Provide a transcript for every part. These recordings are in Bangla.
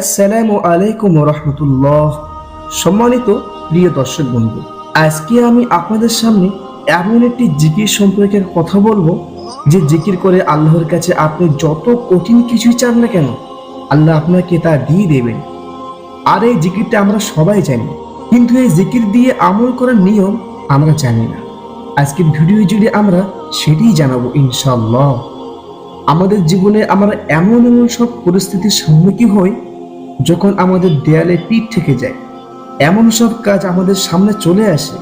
আসসালামু আলাইকুম রহমতুল্লাহ। সম্মানিত প্রিয় দর্শক বন্ধু, আজকে আমি আপনাদের সামনে এমন একটি জিকির সম্পর্কে কথা বলব, যে জিকির করে আল্লাহর কাছে আপনি যত কঠিন কিছুই চান না কেন, আল্লাহ আপনাকে তা দিয়ে দেবেন। আর এই জিকিরটা আমরা সবাই জানি, কিন্তু এই জিকির দিয়ে আমল করার নিয়ম আমরা জানি না। আজকের ভিডিও জুড়ে আমরা সেটাই জানাব ইনশাল্লাহ আমাদের জীবনে আমরা এমন এমন সব পরিস্থিতির সম্মুখীন হই যখন আমাদের দেয়ালে পিঠ থেকে যায়, এমন সব কাজ আমাদের সামনে চলে আসে,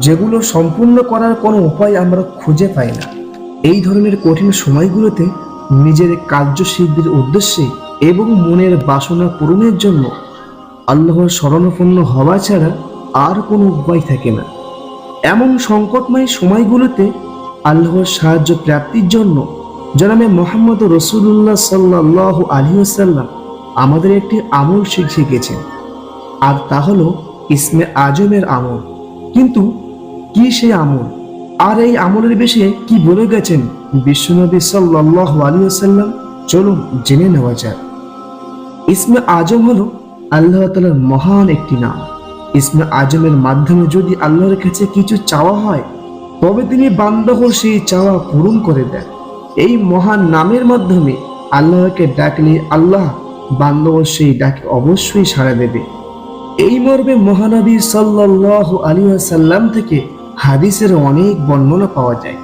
যেগুলো সম্পূর্ণ করার কোনো উপায় আমরা খুঁজে পাই না। এই ধরনের কঠিন সময়গুলোতে নিজের কার্যসিদ্ধির উদ্দেশ্যে এবং মনের বাসনা পূরণের জন্য আল্লাহর স্মরণাপন্ন হওয়া ছাড়া আর কোনো উপায় থাকে না। এমন সংকটময় সময়গুলোতে আল্লাহর সাহায্য প্রাপ্তির জন্য জনাবে মোহাম্মদ রসুল্লাহ সাল্লাহ আলিয়াল্লাম আমাদের একটি আমল শিখিয়ে গেছেন আর তা হলো ইসমে আজমের আমল। কিন্তু কি সেই আমল? আর এই আমলের বিষয়ে কি বলে গেছেন বিশ্বনবী সাল্লাহ চলুন জেনে নেওয়া যাক। ইসমে আজম হলো আল্লাহ তালার মহান একটি নাম। ইসমে আজমের মাধ্যমে যদি আল্লাহর কাছে কিছু চাওয়া হয়, তবে তিনি বান্দাহ সেই চাওয়া পূরণ করে দেন। এই মহান নামের মাধ্যমে আল্লাহকে ডাকলে আল্লাহ বান্দহ সেই ডাকে অবশ্যই সাড়া দেবে। এই মর্মে মহানবী সাল্লাহ সাল্লাম থেকে হাদিসের অনেক বর্ণনা পাওয়া যায়।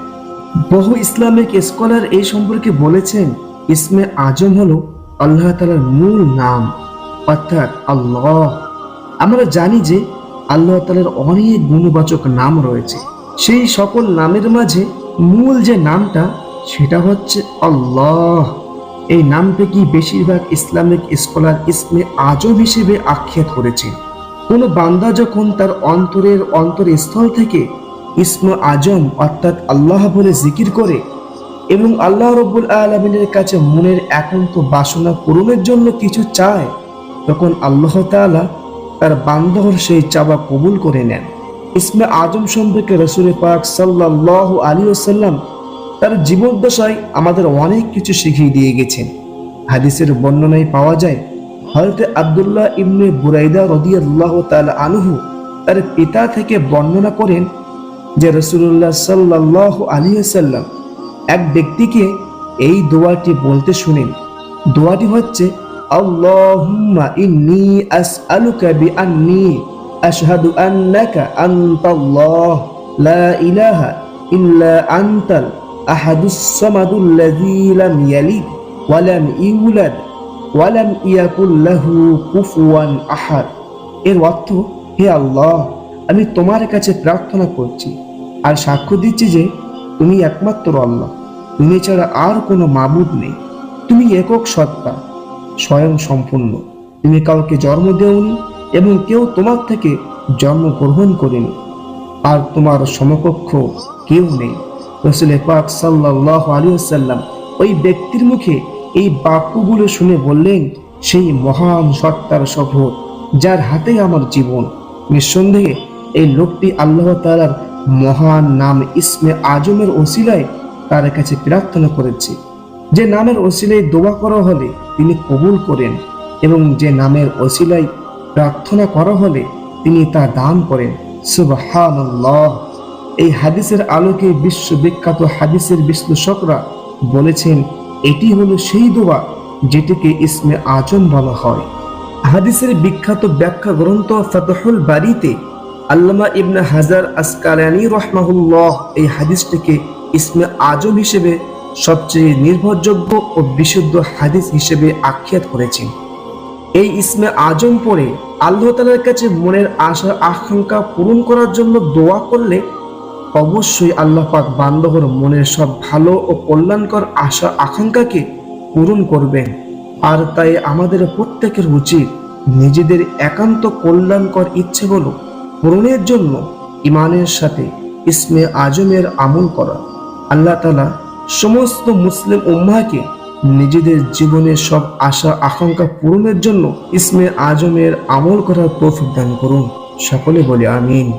বহু ইসলামিক স্কলার এই সম্পর্কে বলেছেন, ইসমে আজম হলো আল্লাহ তালার মূল নাম, অর্থাৎ আল্লাহ। আমরা জানি যে আল্লাহ তালার অনেক গুণবাচক নাম রয়েছে। সেই সকল নামের মাঝে মূল যে নামটা, সেটা হচ্ছে আল্লাহ। এই নামটাকে বেশিরভাগ ইসলামিক স্কলার ইসমে আজম হিসেবে আখ্যাত করেছে। কোনো বান্দা যখন তার অন্তরের অন্তরস্থল থেকে ইসম আজম অর্থাৎ আল্লাহ বলে জিকির করে এবং আল্লাহ রব্বুল আলমিনের কাছে মনের একান্ত বাসনা পূরণের জন্য কিছু চায়, তখন আল্লাহ তাআলা তার বান্ধবর সেই চাওয়া কবুল করে নেন। ইসমে আজম সম্পর্কে রসুল পাক সাল্লাহ আলী সাল্লাম তার জীবদ্দশায় আমাদের অনেক কিছু শিখিয়ে দিয়ে গেছেন। হাদিসের বর্ণনায় পাওয়া যায় হয়তো আবদুল্লাহ ইবনে বুরাইদা রদিয়াল্লাহ তাল আনহু তার পিতা থেকে বর্ণনা করেন যে রসুল্লাহ সাল্লাহ আলী সাল্লাম এক ব্যক্তিকে এই দোয়াটি বলতে শুনেন। দোয়াটি হচ্ছে আনতাল আহাদুস সামাদুল্লাযী লাম ইয়ালিদ ওয়া লাম ইউলাদ ওয়া লাম ইয়াকুল লাহু কুফুয়ান এর অর্থ, হে আল্লাহ, আমি তোমার কাছে প্রার্থনা করছি আর সাক্ষ্য দিচ্ছি যে তুমি একমাত্র আল্লাহ। তুমি ছাড়া আর কোনো মাবুদ নেই। তুমি একক সত্তা, স্বয়ং সম্পূর্ণ। তুমি কাউকে জন্ম দেওনি এবং কেউ তোমার থেকে জন্মগ্রহণ করেনি। আর তোমার সমকক্ষ কেউ নেই। রসুল পাক সাল্লাহ আলিয়াল্লাম ওই ব্যক্তির মুখে এই বাক্যগুলো শুনে বললেন, সেই মহান সত্তার যার হাতে আমার জীবন। নিঃসন্দেহে এই লোকটি আল্লাহ তালার মহান নাম ইসমে আজমের ওসিলায় তার কাছে প্রার্থনা করেছে। যে নামের ওসিলায় দোয়া করা হলে তিনি কবুল করেন এবং যে নামের ওসিলায় প্রার্থনা করা হলে তিনি তা দান করেন। সুবহানাল্লাহ। এই হাদিসের আলোকে বিশ্ববিখ্যাত হাদিসের বিশ্লেষকরা বলেছেন, এটি হলো সেই দোয়া যেটিকে ইসমে আজম বলা হয়। হাদিসের বিখ্যাত ব্যাখ্যা গ্রন্থ ফতহুল বাড়িতে আল্লামা ইবনে হাজার আসকালানি রহমাহুল্লাহ এই হাদিসটিকে ইসমে আজম হিসেবে সবচেয়ে নির্ভরযোগ্য ও বিশুদ্ধ হাদিস হিসেবে আখ্যাত করেছেন। এই ইসমে আজম পড়ে আল্লাহ তালার কাছে মনের আশা, আকাঙ্ক্ষা পূরণ করার জন্য দোয়া করলে অবশ্যই আল্লাহ পাক বান্ধবর মনের সব ভালো ও কল্যাণকর আশা, আকাঙ্ক্ষাকে পূরণ করবেন। আর তাই আমাদের প্রত্যেকের উচিত নিজেদের একান্ত কল্যাণকর ইচ্ছেগুলো পূরণের জন্য ইমানের সাথে ইসমে আজমের আমল করা। আল্লাহ তালা সমস্ত মুসলিম উম্মাকে নিজেদের জীবনের সব আশা, আকাঙ্ক্ষা পূরণের জন্য ইসমে আজমের আমল করার তৌফিক দান করুন। সকলে বলে আমিন।